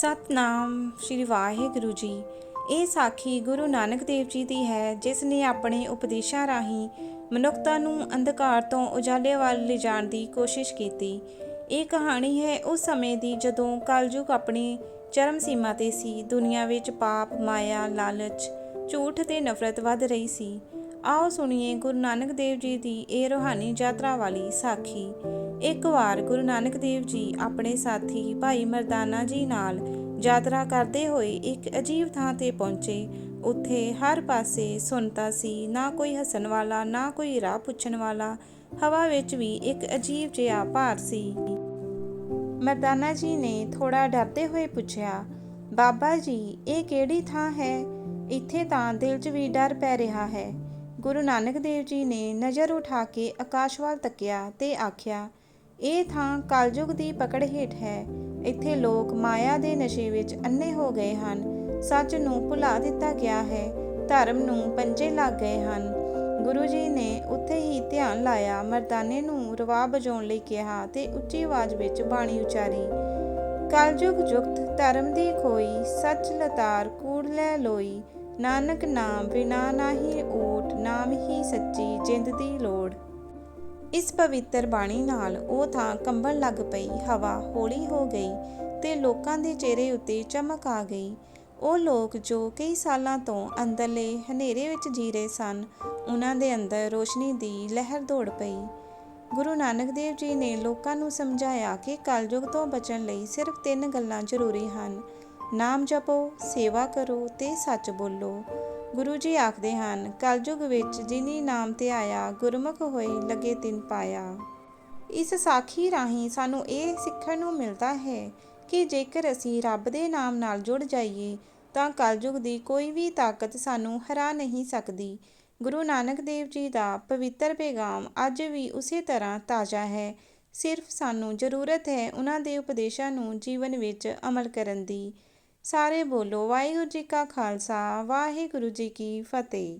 ਸਤਨਾਮ ਸ੍ਰੀ ਵਾਹਿਗੁਰੂ ਜੀ। ਇਹ ਸਾਖੀ ਗੁਰੂ ਨਾਨਕ ਦੇਵ ਜੀ ਦੀ ਹੈ, ਜਿਸ ਨੇ ਆਪਣੇ ਉਪਦੇਸ਼ਾਂ ਰਾਹੀਂ ਮਨੁੱਖਤਾ ਨੂੰ ਅੰਧਕਾਰ ਤੋਂ ਉਜਾਲੇ ਵੱਲ ਲਿਜਾਣ ਦੀ ਕੋਸ਼ਿਸ਼ ਕੀਤੀ। ਇਹ ਕਹਾਣੀ ਹੈ, ਉਸ ਸਮੇਂ ਦੀ ਜਦੋਂ ਕਲਯੁਗ ਆਪਣੀ ਚਰਮ ਸੀਮਾ ਤੇ ਸੀ, ਦੁਨੀਆ ਵਿੱਚ ਪਾਪ, ਮਾਇਆ, ਲਾਲਚ, ਝੂਠ ਤੇ ਨਫ਼ਰਤ ਵੱਧ ਰਹੀ ਸੀ। ਆਓ ਸੁਣੀਏ ਗੁਰੂ ਨਾਨਕ ਦੇਵ ਜੀ ਦੀ ਇਹ ਰੋਹਾਨੀ ਯਾਤਰਾ ਵਾਲੀ ਸਾਖੀ। ਇੱਕ ਵਾਰ ਗੁਰੂ ਨਾਨਕ ਦੇਵ ਜੀ ਆਪਣੇ ਸਾਥੀ ਭਾਈ ਮਰਦਾਨਾ ਜੀ ਨਾਲ ਯਾਤਰਾ ਕਰਦੇ ਹੋਏ ਇੱਕ ਅਜੀਬ ਥਾਂ ਤੇ ਪਹੁੰਚੇ। ਉੱਥੇ ਹਰ ਪਾਸੇ ਸੁੰਨਤਾ ਸੀ, ਨਾ ਕੋਈ ਹੱਸਣ ਵਾਲਾ, ਨਾ ਕੋਈ ਰਾਹ ਪੁੱਛਣ ਵਾਲਾ, ਹਵਾ ਵਿੱਚ ਵੀ ਇੱਕ ਅਜੀਬ ਜਿਹਾ ਭਾਰ ਸੀ। ਮਰਦਾਨਾ ਜੀ ਨੇ ਥੋੜਾ ਡਰਦੇ ਹੋਏ ਪੁੱਛਿਆ, ਬਾਬਾ ਜੀ, ਇਹ ਕਿਹੜੀ ਥਾਂ ਹੈ? ਇੱਥੇ ਤਾਂ ਦਿਲ 'ਚ ਵੀ ਡਰ ਪੈ ਰਿਹਾ ਹੈ। ਗੁਰੂ ਨਾਨਕ ਦੇਵ ਜੀ ਨੇ ਨਜ਼ਰ ਉਠਾ ਕੇ ਆਕਾਸ਼ ਵੱਲ ਤੱਕਿਆ ਤੇ ਆਖਿਆ ਇਹ ਥਾਂ ਕਲਯੁਗ ਦੀ ਪਕੜ ਹੇਠ ਹੈ। ਇੱਥੇ ਲੋਕ ਮਾਇਆ ਦੇ ਨਸ਼ੇ ਵਿੱਚ ਅੰਨੇ ਹੋ ਗਏ ਹਨ। ਸੱਚ ਨੂੰ ਭੁਲਾ ਦਿੱਤਾ ਗਿਆ ਹੈ। ਧਰਮ ਨੂੰ ਪੰਜੇ ਲੱਗ ਗਏ ਹਨ। ਗੁਰੂ ਜੀ ਨੇ ਉੱਥੇ ਹੀ ਧਿਆਨ ਲਾਇਆ, ਮਰਦਾਨੇ ਨੂੰ ਰਵਾ ਬਜਾਉਣ ਲਈ ਕਿਹਾ ਤੇ ਉੱਚੀ ਆਵਾਜ਼ ਵਿੱਚ ਬਾਣੀ ਉਚਾਰੀ, ਕਲਯੁਗ ਜੁਗਤ ਧਰਮ ਦੀ ਖੋਈ, ਸੱਚ ਲਤਾਰ ਕੂੜ ਲੈ ਲੋਈ। ਨਾਨਕ ਨਾਮ ਬਿਨਾ ਨਾਹੀ ਓਟ ਨਾਮ ਹੀ ਸੱਚੀ ਜਿੰਦ ਦੀ ਲੋੜ। ਇਸ ਪਵਿੱਤਰ ਬਾਣੀ ਨਾਲ ਉਹ ਥਾਂ ਕੰਬਣ ਲੱਗ ਪਈ, ਹਵਾ ਹੌਲੀ ਹੋ ਗਈ ਤੇ ਲੋਕਾਂ ਦੇ ਚਿਹਰੇ ਉੱਤੇ ਚਮਕ ਆ ਗਈ। ਉਹ ਲੋਕ ਜੋ ਕਈ ਸਾਲਾਂ ਤੋਂ ਅੰਦਰਲੇ ਹਨੇਰੇ ਵਿੱਚ ਜੀ ਰਹੇ ਸਨ, ਉਹਨਾਂ ਦੇ ਅੰਦਰ ਰੋਸ਼ਨੀ ਦੀ ਲਹਿਰ ਦੌੜ ਪਈ। ਗੁਰੂ ਨਾਨਕ ਦੇਵ ਜੀ ਨੇ ਲੋਕਾਂ ਨੂੰ ਸਮਝਾਇਆ ਕਿ ਕਲਯੁਗ ਤੋਂ ਬਚਣ ਲਈ ਸਿਰਫ ਤਿੰਨ ਗੱਲਾਂ ਜ਼ਰੂਰੀ ਹਨ। ਨਾਮ ਜਪੋ, ਸੇਵਾ ਕਰੋ ਤੇ ਸੱਚ ਬੋਲੋ। ਗੁਰੂ ਜੀ ਆਖਦੇ ਹਨ, ਕਲਯੁਗ ਵਿੱਚ ਜਿਨੀ ਨਾਮ ਤੇ ਆਇਆ, ਗੁਰਮੁਖ ਹੋਏ ਲਗੇ ਤਿਨ ਪਾਇਆ। ਇਸ ਸਾਖੀ ਰਾਹੀਂ ਸਾਨੂੰ ਇਹ ਸਿੱਖਣ ਨੂੰ ਮਿਲਦਾ ਹੈ ਕਿ ਜੇਕਰ ਅਸੀਂ ਰੱਬ ਦੇ ਨਾਮ ਨਾਲ ਜੁੜ ਜਾਈਏ, ਤਾਂ ਕਲਯੁਗ ਦੀ ਕੋਈ ਵੀ ਤਾਕਤ ਸਾਨੂੰ ਹਰਾ ਨਹੀਂ ਸਕਦੀ। ਗੁਰੂ ਨਾਨਕ ਦੇਵ ਜੀ ਦਾ ਪਵਿੱਤਰ ਪੈਗਾਮ ਅੱਜ ਵੀ ਉਸੇ ਤਰ੍ਹਾਂ ਤਾਜ਼ਾ ਹੈ। ਸਿਰਫ ਸਾਨੂੰ ਜ਼ਰੂਰਤ ਹੈ ਉਹਨਾਂ ਦੇ ਉਪਦੇਸ਼ਾਂ ਨੂੰ ਜੀਵਨ ਵਿੱਚ ਅਮਲ ਕਰਨ ਦੀ। ਸਾਰੇ ਬੋਲੋ ਵਾਹਿਗੁਰੂ ਜੀ ਕਾ ਖਾਲਸਾ ਵਾਹਿਗੁਰੂ ਜੀ ਕੀ ਫਤਿਹ।